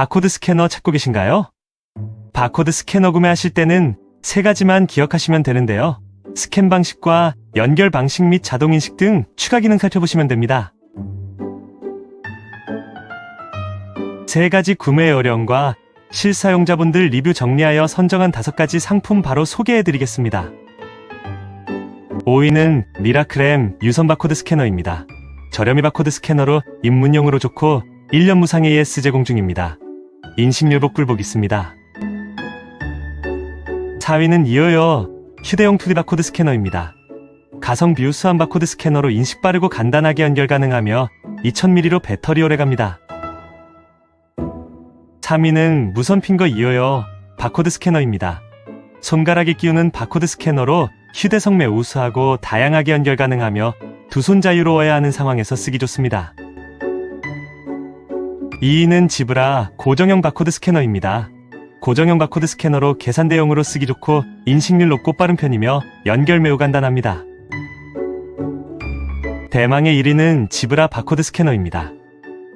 바코드 스캐너 찾고 계신가요? 바코드 스캐너 구매하실 때는 세 가지만 기억하시면 되는데요. 스캔 방식과 연결 방식 및 자동 인식 등 추가 기능 살펴보시면 됩니다. 세 가지 구매 요령과 실사용자분들 리뷰 정리하여 선정한 다섯 가지 상품 바로 소개해 드리겠습니다. 5위는 미라클엠 유선 바코드 스캐너입니다. 저렴이 바코드 스캐너로 입문용으로 좋고 1년 무상 AS 제공 중입니다. 인식률복 굴복 있습니다. 4위는 이어요 휴대용 2D 바코드 스캐너입니다. 가성비 우수한 바코드 스캐너로 인식 빠르고 간단하게 연결 가능하며 2000mAh로 배터리 오래갑니다. 3위는 무선 핑거 이어요 바코드 스캐너입니다. 손가락에 끼우는 바코드 스캐너로 휴대성 매우 우수하고 다양하게 연결 가능하며 두 손 자유로워야 하는 상황에서 쓰기 좋습니다. 2위는 지브라 고정형 바코드 스캐너입니다. 고정형 바코드 스캐너로 계산 대용으로 쓰기 좋고 인식률 높고 빠른 편이며 연결 매우 간단합니다. 대망의 1위는 지브라 바코드 스캐너입니다.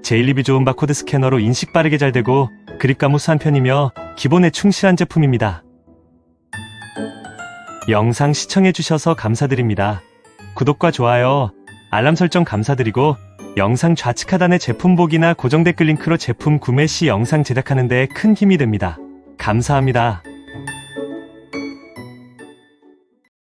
제일리비 좋은 바코드 스캐너로 인식 빠르게 잘 되고 그립감 우수한 편이며 기본에 충실한 제품입니다. 영상 시청해주셔서 감사드립니다. 구독과 좋아요, 알람 설정 감사드리고 영상 좌측 하단의 제품 보기나 고정 댓글 링크로 제품 구매 시 영상 제작하는 데 큰 힘이 됩니다. 감사합니다.